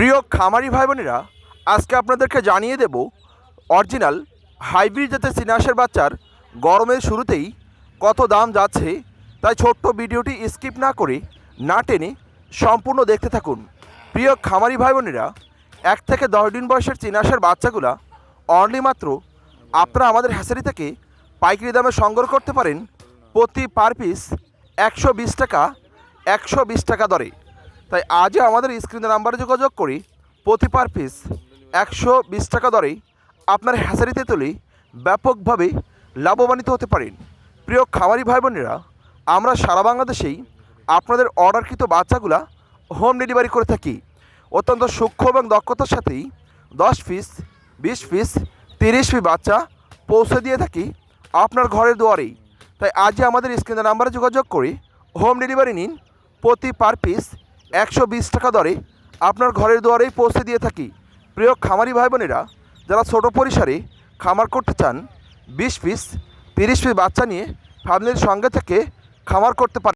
প্রিয় খামারি ভাই বোনেরা আজকে আপনাদেরকে জানিয়ে দেব অরিজিনাল হাইব্রিড জাতের চিনাশের বাচ্চার গরমের শুরুতেই কত দাম যাচ্ছে, তাই ছোট্ট ভিডিওটি স্কিপ না করে না টেনে সম্পূর্ণ দেখতে থাকুন। প্রিয় খামারি ভাই বোনেরা এক থেকে দশ দিন বয়সের চিনাশের বাচ্চাগুলা অনলি মাত্র আপনারা আমাদের হ্যাসারি থেকে পাইকারি দামে সংগ্রহ করতে পারেন প্রতি পার পিস একশো বিশ টাকা, একশো বিশ টাকা দরে। তাই আজও আমাদের স্ক্রিনের নাম্বারে যোগাযোগ করি, প্রতি পার পিস একশো বিশ টাকা দরেই আপনার হ্যাসারিতে তুলে ব্যাপকভাবে লাভবান্বিত হতে পারেন। প্রিয় খামারি ভাই বোনেরা আমরা সারা বাংলাদেশেই আপনাদের অর্ডারকৃত বাচ্চাগুলা হোম ডেলিভারি করে থাকি। অত্যন্ত সূক্ষ্ম এবং দক্ষতার সাথেই দশ পিস বিশ পিস তিরিশ পিস বাচ্চা পৌঁছে দিয়ে থাকি আপনার ঘরের দুয়ারেই। তাই আজই আমাদের স্ক্রিনের নাম্বারে যোগাযোগ করে হোম ডেলিভারি নিন, প্রতি পার পিস একশো বিশ টাকা দরে আপনার ঘরের দুয়ারেই পৌঁছে দিয়ে থাকি। প্রিয় খামারি ভাই বোনেরা যারা ছোট পরিসরে খামার করতে চান, বিশ পিস, তিরিশ পিস বাচ্চা নিয়ে ফ্যামিলির সঙ্গে থেকে খামার করতে পারেন।